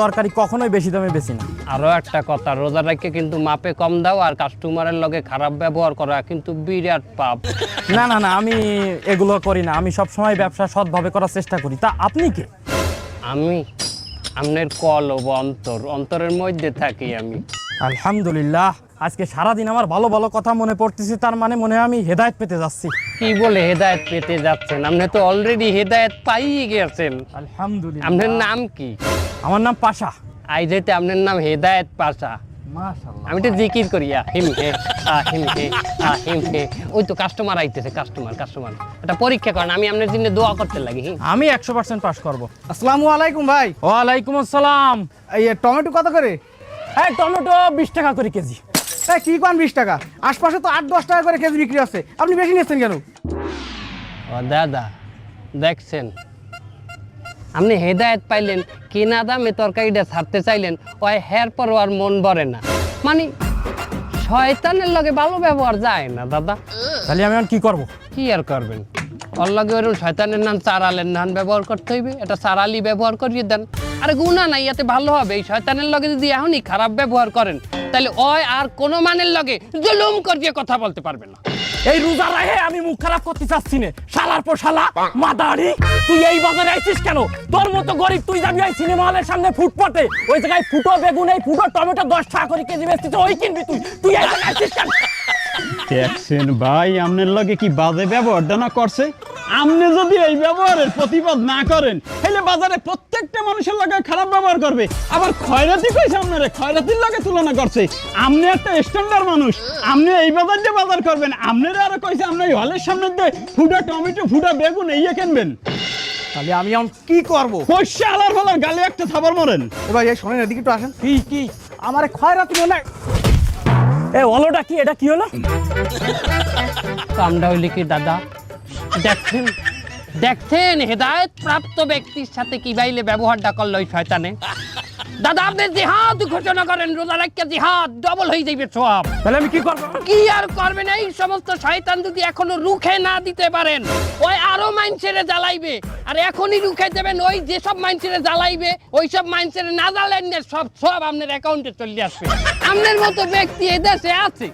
তরকারি কখনোই বেশি দামে বেশি না। আরও একটা কথা রোজা রাখকে কিন্তু মাপে কম দাও আর কাস্টমারের লগে খারাপ ব্যবহার করা কিন্তু বিরাট পাপ। না না না আমি এগুলো করি না আমি সব সময় ব্যবসা সৎভাবে করার চেষ্টা করি। তা আপনি কে? আমি আমনের কল ও অন্তর অন্তরের মধ্যে থাকি আমি। আলহামদুলিল্লাহ আজকে সারাদিন আমার ভালো ভালো কথা মনে পড়তেছে তার মানে মনে হয় আমি হেদায়েত পেতে যাচ্ছি। কি বলে হেদায়েত পেতে যাচ্ছেন? আপনি তো অলরেডি হেদায়েত পাইয়ে গেছেন। আলহামদুলিল্লাহ। আপনার নাম কি? আমার নাম পাশা। আই যেতে আপনার নাম হেদায়েত পাশা। আমি তো জিকির করি আ হিম হে আ হিম হে আ হিম হে। ওই তো কাস্টমার আইতেছে কাস্টমার কাস্টমার এটা পরীক্ষা করেন আমি আপনার জন্য দোয়া করতে লাগি আমি একশো পার্সেন্ট পাস করব। আসসালামু আলাইকুম ভাই। ওয়ালাইকুম আসসালাম। এই টমেটো কত করে? এই টমেটো বিশ টাকা করে কেজি। এই কি পান বিশ টাকা? আশপাশে তো আট দশ টাকা করে কেজি বিক্রি আছে। আপনি বেশি নিচ্ছেন কেন? ও দাদা দেখছেন আপনি হেদায়েত পাইলেন কেনা দামে তরকারিটা ছাড়তে চাইলেন ওই হের পর আর মন ভরে না। মানে শয়তানের লগে ভালো ব্যবহার যায় না দাদা। তাহলে আমি কি করব? কি আর করবেন? ওর লগে ওরকম শয়তানের নাম চারালের নাম ব্যবহার করতে হইবে এটা চারালি ব্যবহার করিয়ে দেন। আরে গুণা নাই এতে ভালো হবে। এই শয়তানের লগে যদি এখনই খারাপ ব্যবহার করেন তাহলে ওই আর কোনো মানের লগে জুলুম করিয়ে কথা বলতে পারবে না। এই রোজা রাহে আমি মুখ খারাপ করতে চাচ্ছি না। শালার পর শালা মাদারি তুই এই বাজারে আইছিস কেন? তোর মতো গরিব তুই যাবি ওই সিনেমা হলের সামনে ফুটপাতে। ওই জায়গায় ফুটো বেগুন এই ফুটো টমেটো দশ টাকা করে কেজি বেচতিস ওই কিনবি তুই। তুই এই জায়গায় আইছিস কেন? দেখছেন ভাই আমনের লগে কি বাজে ব্যবহার না করছে? আপনি যদি এই ব্যবহারের প্রতিবাদ না করেন তাহলে বাজারে প্রত্যেকটা মানুষের লগে খারাপ ব্যবহার করবে। আবার খয়রাতি কইছে আপনারে খয়রাতির লগে তুলনা করছে। আপনি একটা স্ট্যান্ডার্ড মানুষ আপনি এই বাজার দিয়ে বাজার করবেন আপনারা আরও কইছে আপনি এই হলের সামনে দিয়ে ফুটা টমেটো ফুটা বেগুন এই কিনবেন। তাহলে আমি এখন কি করব? কষে আলার ফলার গালে একটা থাবার মরেন। এবার এই শোনেন এদিকে একটু আসেন। কি কি? আমার খয়রাতি মনে এ ওলোটা কি এটা কি হলো? কামটা হইলে কি দাদা? দেখছেন দেখছেন হেদায়েত প্রাপ্ত ব্যক্তির সাথে কি বাইলে ব্যবহারটা করল ওই শয়তানে? দাদা আপনি জিহাদ ঘোষণা করেন রোজা রাখকে জিহাদ ডবল হয়ে যাইবে সব। তাহলে আমি কি করব? কি আর করবেন? এই সমস্ত শয়তান যদি এখনও রুখে না দিতে পারেন ওই আরও মাইনসেরে জ্বালাইবে। আর এখনই রুখে দেবেন ওই যেসব মাইনসেরে জ্বালাইবে ওই সব মাইনসেরে না জ্বালেন সব সব আপনার অ্যাকাউন্টে চলে আসবে। আপনার মতো ব্যক্তি এদেশে আছে।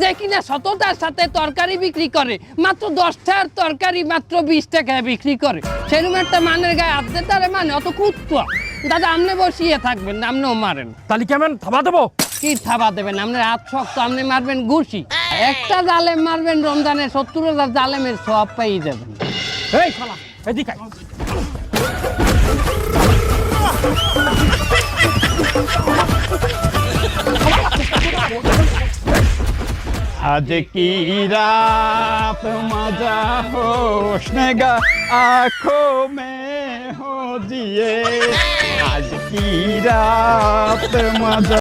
যে কিনা সততার সাথে তরকারি বিক্রি করে মাত্র দশটার তরকারি মাত্র বিশ টাকায় বিক্রি করে। সেরকম একটা মানের গায়ে আদতে তারে মানে অত কুত্তা। দাদা আপনি বসিয়ে থাকবেন আপনিও মারেন। তাহলে কি আমি থাবা দেবো? কি থাবা দেবেন? আপনার হাত শক্ত আপনি মারবেন ঘুষি। একটা জালেম মারবেন রমজানে সত্তর হাজার জালেমের সব পেয়ে যাবেন। এই শালা এদিকে আয়। आज की रात मजा होशनेगा आंखों में हो जिए आज की रात मजा